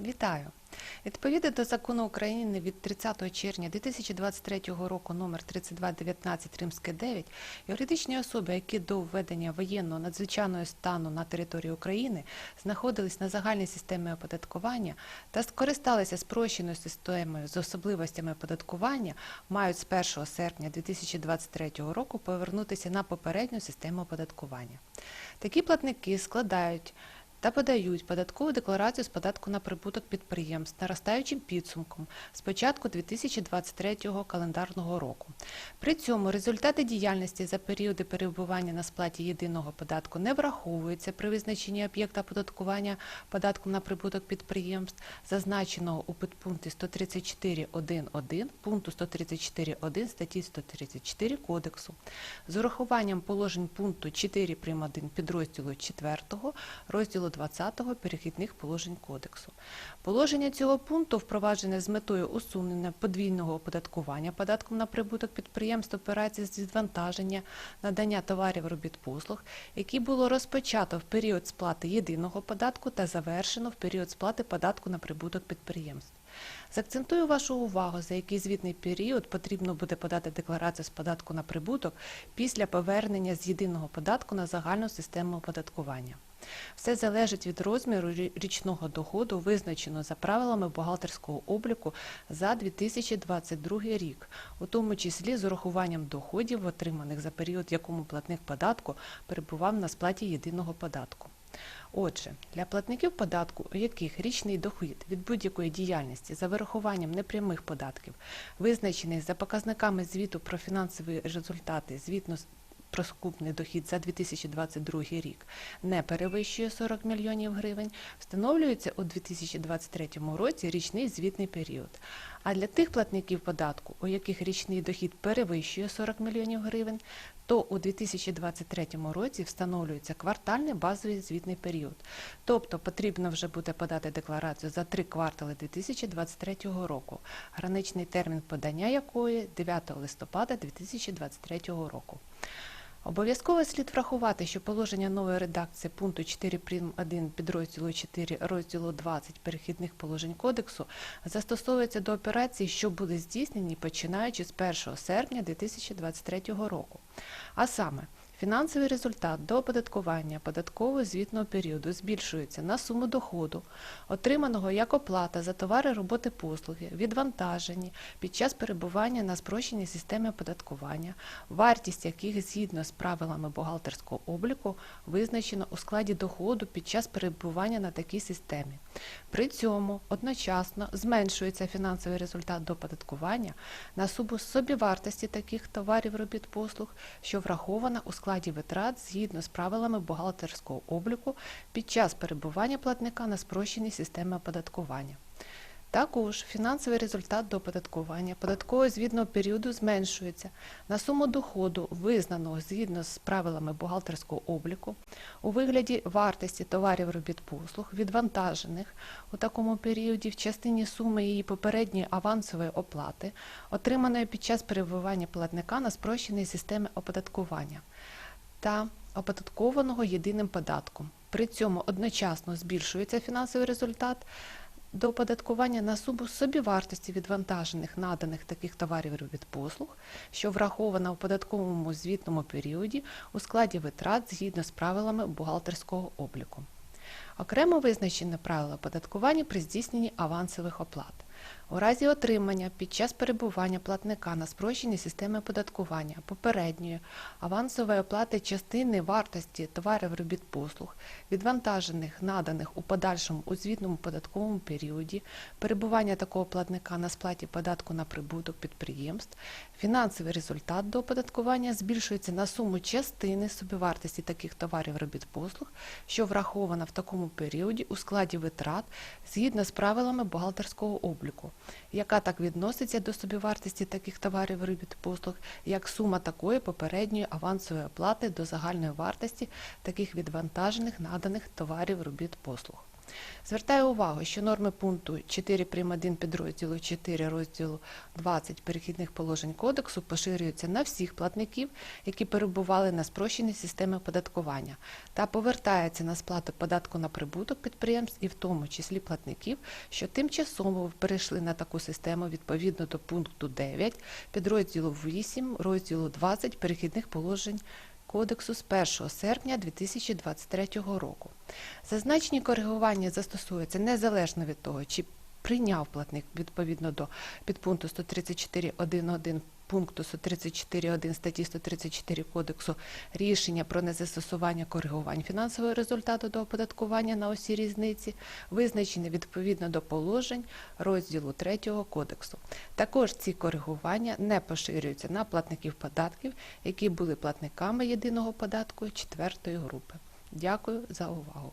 Вітаю! Відповідно до закону України від 30 червня 2023 року номер 3219 Римське 9, юридичні особи, які до введення воєнного надзвичайного стану на території України знаходились на загальній системі оподаткування та скористалися спрощеною системою з особливостями оподаткування, мають з 1 серпня 2023 року повернутися на попередню систему оподаткування. Такі платники складають та подають податкову декларацію з податку на прибуток підприємств наростаючим підсумком з початку 2023 календарного року. При цьому результати діяльності за періоди перебування на сплаті єдиного податку не враховуються при визначенні об'єкта оподаткування податком на прибуток підприємств, зазначеного у підпункті 134.1.1 пункту 134.1 статті 134 Кодексу з урахуванням положень пункту 4 прим. 1 підрозділу 4 розділу 20 перехідних положень Кодексу. Положення цього пункту впроваджене з метою усунення подвійного оподаткування податком на прибуток підприємств операцій з відвантаження надання товарів робіт послуг, які було розпочато в період сплати єдиного податку та завершено в період сплати податку на прибуток підприємств. Заакцентую вашу увагу, за який звітний період потрібно буде подати декларацію з податку на прибуток після повернення з єдиного податку на загальну систему оподаткування. Все залежить від розміру річного доходу, визначеного за правилами бухгалтерського обліку за 2022 рік, у тому числі з урахуванням доходів, отриманих за період, якому платник податку перебував на сплаті єдиного податку. Отже, для платників податку, у яких річний дохід від будь-якої діяльності за вирахуванням непрямих податків, визначений за показниками звіту про фінансові результати звітно про сукупний дохід за 2022 рік не перевищує 40 мільйонів гривень, встановлюється у 2023 році річний звітний період. А для тих платників податку, у яких річний дохід перевищує 40 мільйонів гривень, то у 2023 році встановлюється квартальний базовий звітний період. Тобто потрібно вже буде подати декларацію за три квартали 2023 року, граничний термін подання якої 9 листопада 2023 року. Обов'язково слід врахувати, що положення нової редакції пункту 4 прим. 1 підрозділу 4 розділу 20 перехідних положень кодексу застосовується до операцій, що були здійснені починаючи з 1 серпня 2023 року. А саме, фінансовий результат до оподаткування податкового звітного періоду збільшується на суму доходу, отриманого як оплата за товари роботи послуги, відвантажені під час перебування на спрощеній системі оподаткування, вартість яких згідно з правилами бухгалтерського обліку визначено у складі доходу під час перебування на такій системі. При цьому одночасно зменшується фінансовий результат до оподаткування на суму собівартості таких товарів робіт послуг, що врахована у складі витрат згідно з правилами бухгалтерського обліку під час перебування платника на спрощеній системі оподаткування. Також фінансовий результат до оподаткування податкового звітного періоду зменшується на суму доходу, визнаного згідно з правилами бухгалтерського обліку, у вигляді вартості товарів робіт послуг, відвантажених у такому періоді в частині суми її попередньої авансової оплати, отриманої під час перебування платника на спрощеній системі оподаткування та оподаткованого єдиним податком. При цьому одночасно збільшується фінансовий результат до оподаткування на суму собівартості відвантажених наданих таких товарів і послуг, що врахована у податковому звітному періоді у складі витрат згідно з правилами бухгалтерського обліку. Окремо визначені правила оподаткування при здійсненні авансових оплат. У разі отримання під час перебування платника на спрощеній системі оподаткування попередньої авансової оплати частини вартості товарів робіт послуг, відвантажених, наданих у подальшому у звітному податковому періоді, перебування такого платника на сплаті податку на прибуток підприємств, фінансовий результат до оподаткування збільшується на суму частини собівартості таких товарів робіт послуг, що врахована в такому періоді у складі витрат згідно з правилами бухгалтерського обліку, яка так відноситься до собівартості таких товарів робіт послуг, як сума такої попередньої авансової оплати до загальної вартості таких відвантажених наданих товарів робіт послуг. Звертаю увагу, що норми пункту 4 прим. 1 підрозділу 4 розділу 20 перехідних положень кодексу поширюються на всіх платників, які перебували на спрощеній системі оподаткування, та повертаються на сплату податку на прибуток підприємств і в тому числі платників, що тимчасово перейшли на таку систему відповідно до пункту 9 підрозділу 8 розділу 20 перехідних положень Кодексу з 1 серпня 2023 року. Зазначені коригування застосуються незалежно від того, чи прийняв платник відповідно до підпункту 134.1.1 пункту 134.1 статті 134 Кодексу рішення про незастосування коригувань фінансового результату до оподаткування на осі різниці, визначені відповідно до положень розділу 3 Кодексу. Також ці коригування не поширюються на платників податків, які були платниками єдиного податку 4 групи. Дякую за увагу.